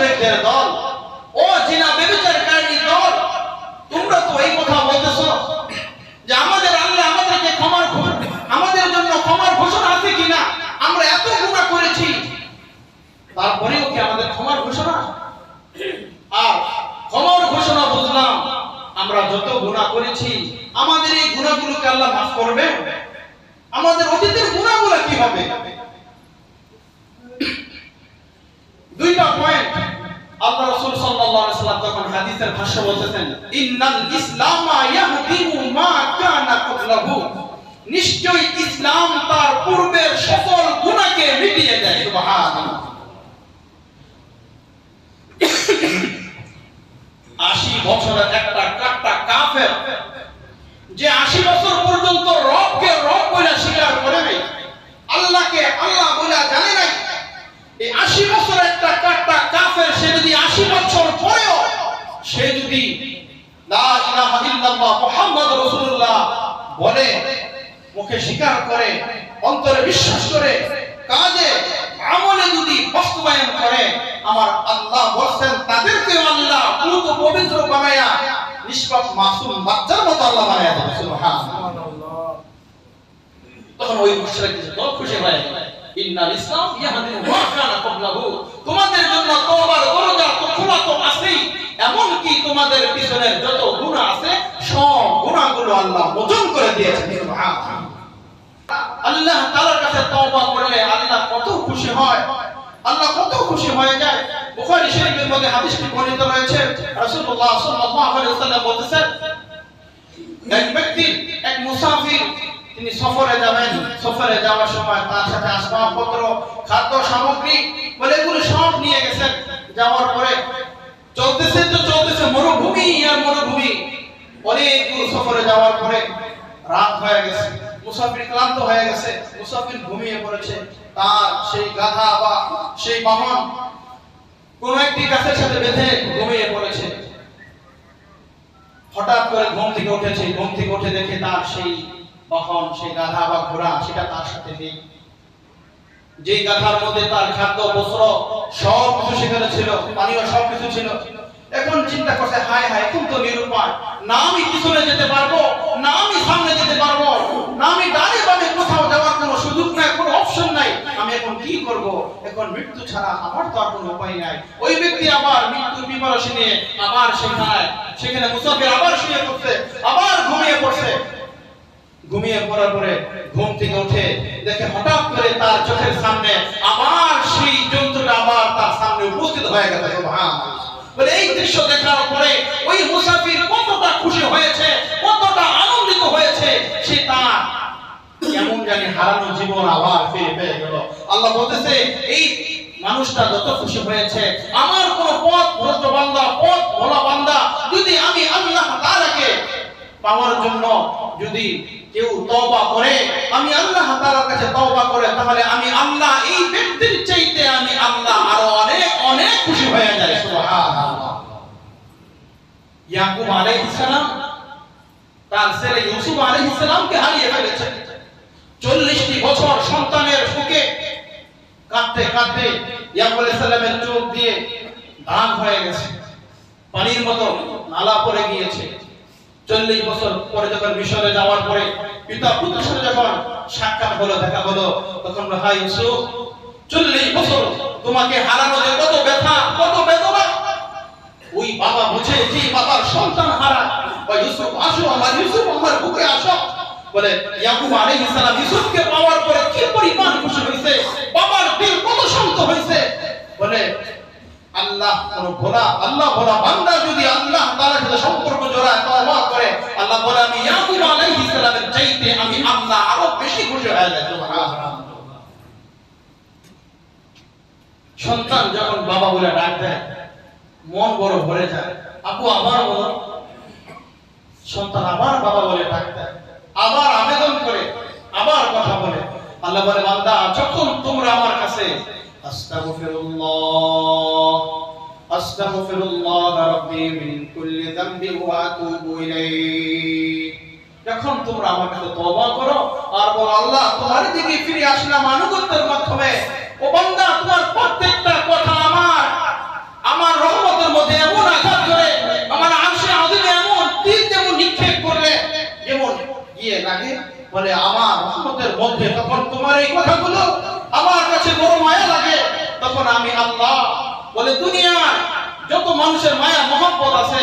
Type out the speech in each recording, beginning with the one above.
মুশরিকদের দল। ও জিনা ব্যভিচারকারী দল, তোমরা তো এই কথা বলতেছো যে আমাদের আল্লাহ আমাদেরকে ক্ষমার আমাদের জন্য ক্ষমার ঘোষণা আছে কিনা? আমরা এত গুনাহ করেছি। তারপরেও কি আমাদের ক্ষমার ঘোষণা? আর ক্ষমার ঘোষণা বুঝলাম, আমরা যত গুনাহ করেছি, আমাদের এই গুনাহগুলোকে আল্লাহ মাফ করবে আমাদের অতীতের গুনাহগুলো কি হবে? দুইটা পয়েন্ট আল্লাহ আশি বছরের একটা কাফের, যে আশি বছর পর্যন্ত রব বলে আল্লাহকে আল্লাহ বলে জানে নাই, এই আশি বছর একটা কাট্টা কাফের, সে যদি আশি বছর পরেও সে যদি বলে, মুখে স্বীকার করে, অন্তরে বিশ্বাস করে, কাজে, আমলে যদি বাস্তবায়ন করে, আমার আল্লাহ বলছেন তাদেরকে আল্লাহ পুত পবিত্র বানায়া, নিষ্পাপ, মাসুম, বাচ্চার মতো আল্লাহ বানায়া দেবে, সুবহানাল্লাহ। তখন ওই মুশরিক খুশি হয়ে গেল ইন্নাল ইসলাম ইয়াহদি মা কানা ক্বাবলাহু। তোমাদের জন্য তওবার দরজা তো খোলা তো আছেই। এমন কি তোমাদের পিছনের যত গুনাহ আছে, সব গুনাহগুলো আল্লাহ মোচন করে দিয়েছেন সুবহানাল্লাহ। আল্লাহ তাআলার কাছে তওবা করলে আল্লাহ কত খুশি হয়। আল্লাহ কত খুশি হয়ে যায়। বুখারী শরীফের মধ্যে হাদিসটি বর্ণিত রয়েছে। রাসূলুল্লাহ সাল্লাল্লাহু আলাইহি ওয়াসাল্লাম বলেছেন এক ব্যক্তি, এক মুসাফির তিনি সফরে যাবেন। সফরে যাওয়ার সময় তার সাথে আসবাবপত্র, খাদ্য সামগ্রী, বলে এগুলো সব নিয়ে গেছেন। যাওয়ার পরে চলতেছে তো চলতেছে, মরুভূমি আর মরুভূমি। অনেক দূর সফরে যাওয়ার পরে রাত হয়ে গেছে। মুসাফির ক্লান্ত হয়ে গেছে। মুসাফির ঘুমিয়ে পড়েছে। তার সেই গাধা বা সেই বাহন কোন একটি গাছের সাথে বেঁধে ঘুমিয়ে পড়েছে। হঠাৎ করে ঘুম থেকে উঠেছে। ঘুম থেকে উঠে দেখে তার সেই বাহন সেই গাধা বা ঘোড়া, সেটা তার সাথে নেই। যে গাধার মধ্যে তার খাদ্য, বস্ত্র, সব কিছু সেখানে ছিল, পানীয় সব কিছু ছিল। এখন চিন্তা করছে, হায় হায়, এখন তো নিরুপায়। না আমি পিছনে যেতে পারব, না আমি সামনে যেতে পারব, না আমি ডানে বামে কোথাও যাওয়ার কোনো সুযোগ নাই, কোনো অপশন নাই। আমি এখন কি করব? এখন মৃত্যু ছাড়া আমার তো আর কোনো উপায় নাই। ওই ব্যক্তি আবার মৃত্যুর বিপরশে নিয়ে আবার সেখানে সেখানে মুসাফির আবার শুয়ে পড়ছে, আবার ঘুমিয়ে পড়ছে। ঘুমিয়ে পড়ার পরে ঘুম থেকে উঠে দেখে হঠাৎ করে তার চোখের সামনে আবার সেই জন্তুটা আবার তার সামনে উপস্থিত হয়ে গেছে বলে, এই দৃশ্য দেখার পরে ওই মুসাফির কতটা খুশি হয়েছে, কতটা আনন্দিত হয়েছে, সে তার কেমন জানি হারানো জীবন আবার ফিরে পেয়ে গেল। আল্লাহ বলতেছে, এই মানুষটা যত খুশি হয়েছে, আমার কোন পথ ভ্রষ্ট বান্দা পথ ভোলা বান্দা যদি আমি আল্লাহ পাওয়ার জন্য যদি কেউ তওবা করে, আমি আল্লাহ তাআলার কাছে তওবা করে, তাহলে আমি আল্লাহ এই ব্যক্তির চাইতে আমি আল্লাহ আরও অনেক অনেক খুশি হয়ে যায় সুবহানাল্লাহ। ইয়াকুব আলাইহিস সালাম তার ছেলে ইউসুফ আলাইহিস সালামকে হারিয়ে ফেলেছে। চল্লিশটি বছর সন্তানের সুখে কাঁদতে কাঁদতে ইয়াকুব আলাইহিস সালামের চোখ দিয়ে দাগ হয়ে গেছে। পানির মতো নালা পড়ে গিয়েছে। চল্লিশ বছর পরে যখন মিশরে যাওয়ার পরে পিতা পুত্রের সাথে যখন সাক্ষাৎ হলো, দেখা হলো, তখন হাই ইউসুফ চল্লিশ বছর তোমাকে হারানো যে কত ব্যথা, কত বেদনা। ওই বাবা বুঝে যে বাবার সন্তান হারা, বা ইউসুফ আসো, আমার ইউসুফ আমার বুকে আসো। বলে, ইয়াকুব আলাইহিস সালাম ইউসুফকে পাওয়ার পরে কি পরিমাণ খুশি হয়েছে? বাবার দিল কত শান্ত হয়েছে? বলে, আল্লাহ কোন ভোলা, আল্লাহ ভোলা বান্দা যদি আল্লাহ তাআলার সাথে সম্পর্ক সন্তান যখন বাবা বলে ডাক দেয়, মন বড় ভরে যায়। আপু, আবার বলো। সন্তান আবার বাবা বলে ডাক আবার আবেদন করে, আবার কথা বলে। আল্লাহ বলে, বান্দা, যখন তোমরা আমার কাছে, আস্তাগফিরুল্লাহ أستغفر الله ربي من كل ذنب وأتوب إليه যখন তোমরা আমার কাছে তওবা করো, আর বল, আল্লাহ, তোমার দিকে ফিরে আসলাম আনুগত্যের মাধ্যমে। ও বান্দা, তোমার প্রত্যেকটা কথা আমার। আমার রহমতের মধ্যে এমন আঘাত করে, আমার আরশে আযিমে এমন তীর যেমন নিক্ষেপ করলে, যেমন গিয়ে লাগে বলে, আমার রহমতের মধ্যে তখন তোমার এই কথাগুলো আমার কাছে বড় মায়া লাগে। তখন আমি আল্লাহ বলে, দুনিয়ার যত মানুষের মায়া, মহব্বত আছে,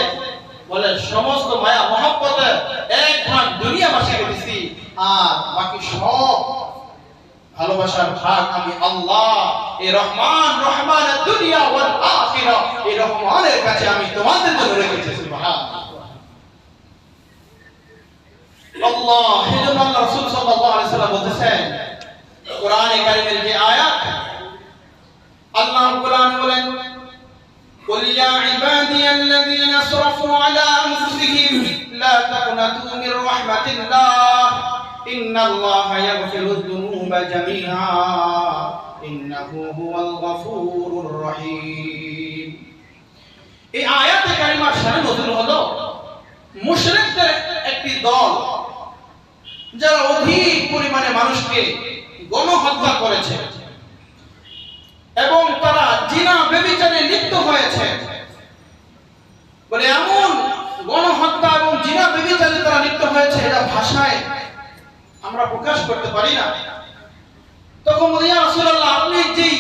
বলে, সমস্ত মায়া মহব্বতের এক ভাগ দুনিয়াবাসীকে দিছি, আর বাকি সব ভালোবাসার ভাগ আমি আল্লাহ, এই রহমান রহমান দুনিয়া ওয়াল আখিরা, এই রহমানের কাছে আমি তোমাদের জন্য রেখেছি, সুবহানাল্লাহ। আল্লাহ এজন্য আল্লাহ রাসূল সাল্লাল্লাহু আলাইহি সাল্লাম বলতেছেন, কোরআনে কারীমের যে আয়াত আল্লাহ কোরআন বলেন قل يا عبادي الذين اسرفوا على انفسهم لا تقنطوا من رحمة الله إن الله يغفر الذنوب جميعا إنه هو الغفور الرحيم এই আয়াতে কারিমার সাথে নজরুল হলো মুশরিকদের একটি দল যারা অধিক পরিমাণে মানুষকে গণহত্যা করেছে এবং তারা জিনা বেবিচারে লিপ্ত হয়েছে। বলে এমন গণহত্যা এবং জিনা বেবিচারে তারা লিপ্ত হয়েছে এটা ভাষায় আমরা প্রকাশ করতে পারি না। তখন ইয়া রাসূলুল্লাহ, আপনি যেই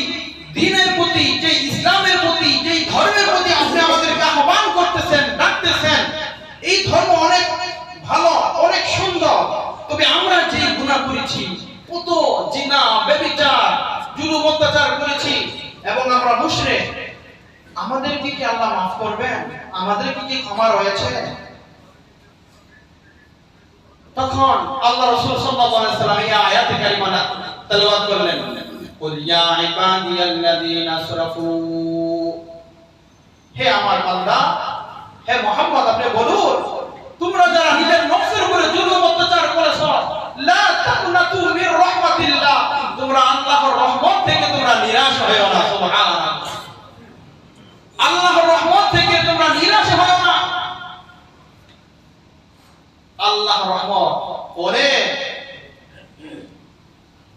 দ্বীনের প্রতি যে ইসলামের প্রতি যেই ধর্মের প্রতি আপনি আমাদেরকে আহ্বান করতেছেন ডাকতেছেন এই ধর্ম অনেক ভালো অনেক সুন্দর তবে আমরা যে গুনাহ করেছি কত জিনা ব্যভিচার জুলুম অত্যাচার করেছি এবং আমরা মুশরিক আমাদেরকে কি আল্লাহ মাফ করবেন? আমাদেরকে কি ক্ষমা রয়েছে? তখন আল্লাহ রাসূল সাল্লাল্লাহু আলাইহি সাল্লাম এই আয়াতে কারিমা তেলাওয়াত করলেন। কুল ইয়া ইবাদিয়াল্লাযীনা আসরাফু হে আমার বান্দা, হে মোহাম্মদ, আপনি বলুন, তোমরা যারা নিজের নফসের উপরে জুলুম অত্যাচার করেছ লা তাকুনাতু মির রাহমাতিল্লাহ তোমরা আল্লাহর রহমত থেকে তোমরা নিরাশ হয়ো না সুবহানাল্লাহ আল্লাহর রহমত থেকে তোমরা নিরাশ হয়ো না আল্লাহ রহমত পরে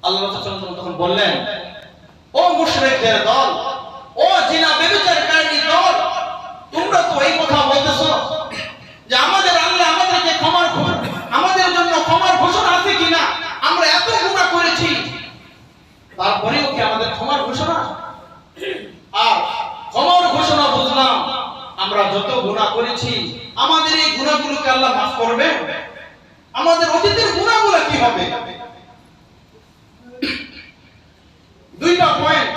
আল্লাহ তাআলা তখন বললেন, ও মুশরিকদের দল, ও জিনা ব্যভিচারকারী দল, তোমরা তো এই কথা বলতেছো যে আমাদের আল্লাহ আমাদেরকে ক্ষমার আমাদের জন্য ক্ষমার ঘোষণা আছে কিনা? আমরা এত গুনাহ করেছি। তারপরেও কি আমাদের ক্ষমার ঘোষণা? আর ক্ষমার ঘোষণা বুঝলাম, আমরা যত গুনাহ করেছি, আমাদের এই গুনাহগুলোকে আল্লাহ মাফ করবে আমাদের অতীতের গুনাহগুলো কি হবে? দুইটা পয়েন্ট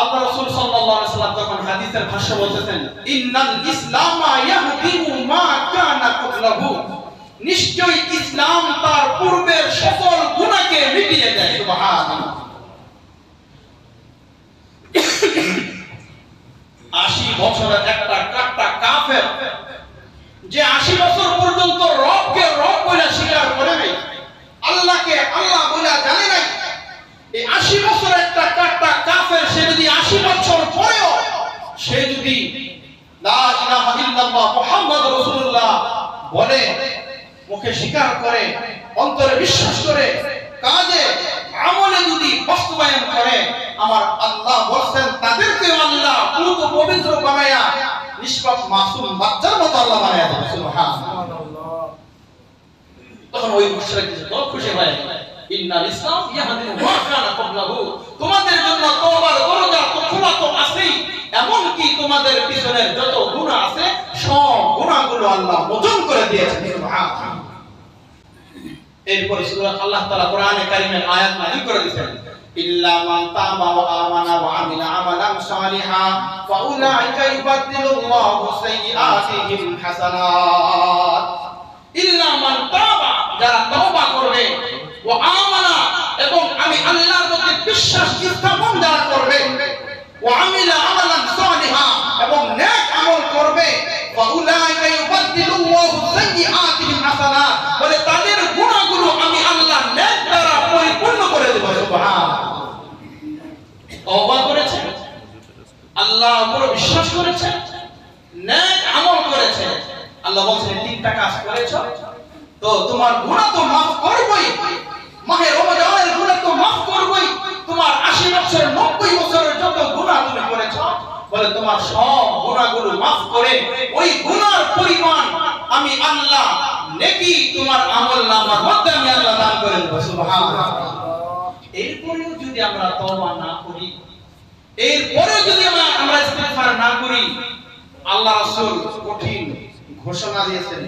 আল্লাহ রাসূল সাল্লাল্লাহু আলাইহি যখন হাদিসের ভাষ্য বলতেছেন, ইন্নাল মা কানা ক্বাবলাহু নিশ্চয় ইসলাম তার পূর্বের সকল গুনাহকে মিটিয়ে দেয়, সুবহানাল্লাহ। আশি বছরের একটা কাট্টা কাফের, যে আশি বছর পর্যন্ত রবকে রব বলে স্বীকার করে নাই, আল্লাহকে আল্লাহ বলে জানে নাই এই আশি বছর একটা কাট্টা কাফের, সে যদি আশি বছর পরেও সে যদি বলে, মুখে স্বীকার করে, অন্তরে বিশ্বাস করে কাজে আমলে যদি বাস্তবায়ন করে, আমার আল্লাহ বলছেন তাদেরকে আল্লাহ পুরো পবিত্র বানায়া, নিষ্পাপ, মাসুম, বাচ্চার মতো আল্লাহ বানায়া দেবে তখন ওই মুশরিক খুশি হয়ে ইন্নাল ইসলাম ইয়াহদি মা কানা ক্বাবলাহু। তোমাদের জন্য তওবার দরজা তো খোলা তো আছেই। এমন কি তোমাদের পিছনের যত গুনাহ আছে, সব গুনাহগুলো আল্লাহ মোচন করে দিয়েছেন, সুবহানাল্লাহ। এরপরে সূরা আল্লাহ তাআলা কোরআনে কারীমের আয়াত নাযিল করে দিয়েছেন। মান তাবা ওয়া আমানা ওয়া আমিলা আমালান সালিহা ফাউলাইকা ইউবাদদিলুল্লাহু সাইয়্যাতিহিম হাসানাত। ইল্লা মান তাবা, যারা ওয়া এবং আমি আল্লাহর প্রতি বিশ্বাস স্থাপন যারা করবে করবে, ফাউলাইকা ইউবাদদিলুল্লাহু বলে তাদের গুনাহগুলো আমি আল্লাহ নেক দ্বারা করে দেব তওবা করেছে আল্লাহ উপর বিশ্বাস করেছে নেক আমল করেছে আল্লাহ বলছেন তিনটা কাজ করেছ, তো তোমার গুনাহ তো মাফ করবই। মাহে রমজানের গুনাহ তো মাফ করবই। তোমার 80 বছর 90 বছরের যত গুনাহ তুমি করেছ, বলে তোমার সব গুনাহগুলো মাফ করে ওই গুনার পরিমাণ আমি আল্লাহ নেকি তোমার আমল নামার মধ্যে আমি আল্লাহ দান করে সুবহানাল্লাহ। এরপরেও যদি আমরা তওবা না করি, এরপরেও যদি আমরা আমরা ইস্তেগফার না করি, আল্লাহ রাসূল কঠিন ঘোষণা দিয়েছেন।